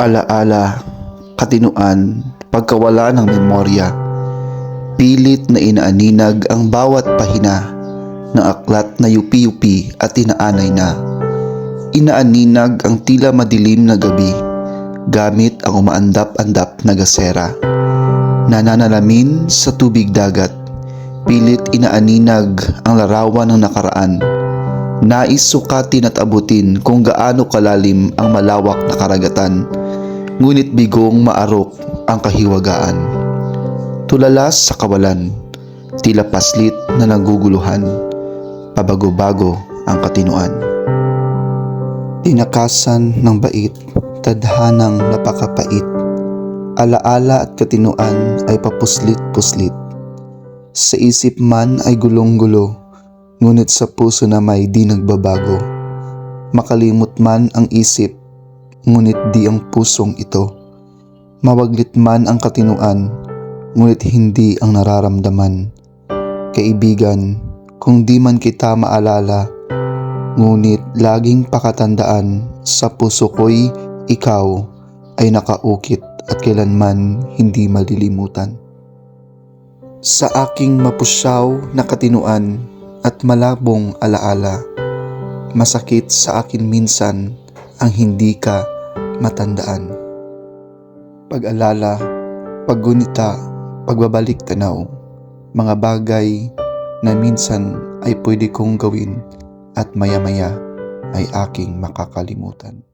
alaala, katinuan, pagkawala ng memorya. Pilit na inaaninag ang bawat pahina ng aklat na yupi-yupi at inaanay na. Inaaninag ang tila madilim na gabi gamit ang umaandap-andap na gasera. Nananalamin sa tubig dagat, pilit inaaninag ang larawan ng nakaraan. Nais sukatin at abutin kung gaano kalalim ang malawak na karagatan, ngunit bigong maarok ang kahiwagaan. Tulalas sa kawalan, tila paslit na naguguluhan, pabago-bago ang katinuan. Tinakasan ng bait, tadhanang napakapait, alaala at katinuan ay papuslit-puslit. Sa isip man ay gulong-gulo, ngunit sa puso na may di nagbabago. Makalimot man ang isip, ngunit di ang pusong ito. Mawaglit man ang katinuan, ngunit hindi ang nararamdaman. Kaibigan, kung di man kita maalala, ngunit laging pakatandaan sa puso ko'y ikaw ay nakaukit at kailanman hindi malilimutan. Sa aking mapusyaw na katinuan at malabong alaala, masakit sa akin minsan ang hindi ka matandaan. Pag-alala, paggunita, pagbabalik tanaw, mga bagay na minsan ay pwede kong gawin at maya-maya ay aking makakalimutan.